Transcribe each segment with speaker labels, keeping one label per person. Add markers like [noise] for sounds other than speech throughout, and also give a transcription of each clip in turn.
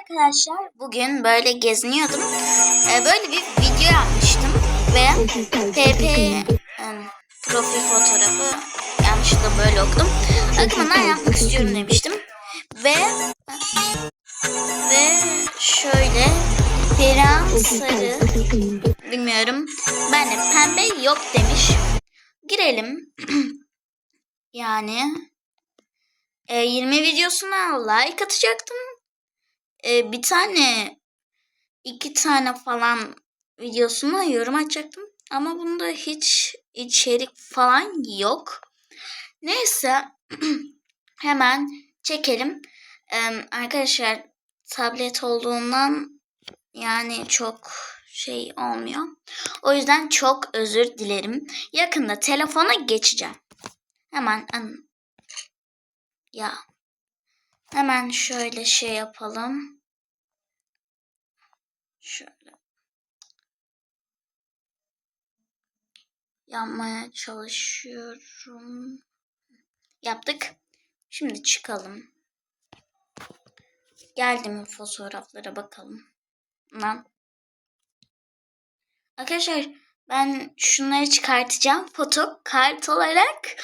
Speaker 1: Arkadaşlar bugün böyle geziniyordum. Ee, böyle bir video yapmıştım ve PP profil fotoğrafı yanlışlıkla böyle okudum. Akımından yapmak istiyorum demiştim. Ve ve şöyle Perihan Sarı bilmiyorum. Ben de pembe yok demiş. Girelim. [clears throat] yani e, 20 videosuna like atacaktım. E, bir tane iki tane falan videosuna yorum atacaktım. Ama bunda hiç içerik falan yok. Neyse [clears throat] hemen çekelim. E, arkadaşlar tablet olduğundan yani çok şey olmuyor. O yüzden çok özür dilerim. Yakında telefona geçeceğim. Hemen an- ya hemen şöyle şey yapalım. Şöyle yapmaya çalışıyorum. Yaptık. Şimdi çıkalım. Geldi mi fotoğraflara bakalım. Lan. Arkadaşlar ben şunları çıkartacağım foto kart olarak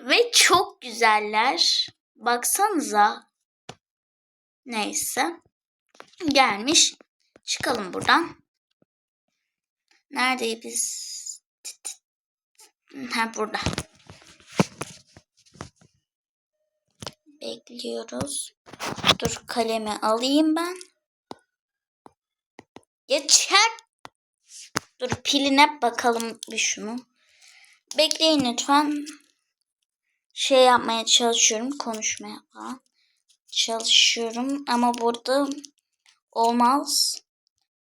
Speaker 1: ve çok güzeller. Baksanıza. Neyse. Gelmiş. Çıkalım buradan. Neredeyiz biz? Ha burada. Bekliyoruz. Dur kalemi alayım ben. Geçer. Dur piline bakalım bir şunu. Bekleyin lütfen. Şey yapmaya çalışıyorum. Konuşmaya falan. Çalışıyorum ama burada olmaz.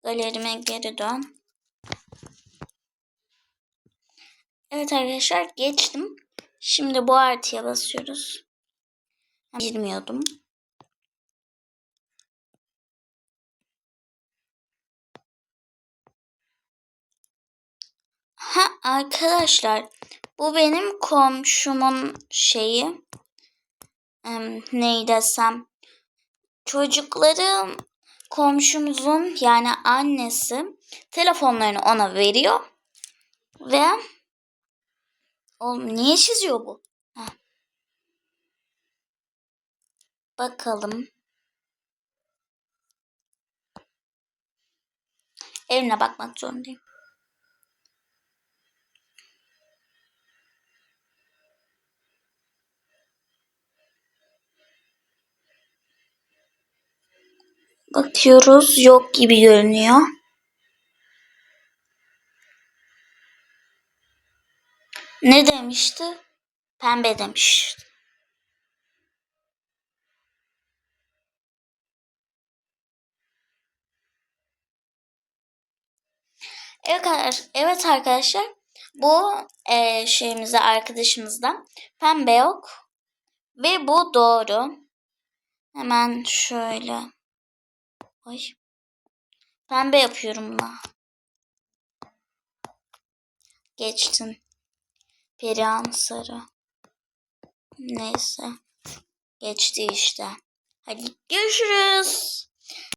Speaker 1: Galerime geri dön. Evet arkadaşlar geçtim. Şimdi bu artıya basıyoruz. Bilmiyordum. Ha arkadaşlar bu benim komşumun şeyi. Neyi desem. Çocukları komşumuzun yani annesi telefonlarını ona veriyor. Ve Oğlum niye çiziyor bu? Heh. Bakalım. Evine bakmak zorundayım. Bakıyoruz yok gibi görünüyor. Ne demişti? Pembe demiş. Evet, arkadaş- evet arkadaşlar. Bu e, şeyimizde arkadaşımızda pembe yok. Ve bu doğru. Hemen şöyle. Ay. Pembe yapıyorum da. Geçtin. Perihan sarı. Neyse. Geçti işte. Hadi görüşürüz.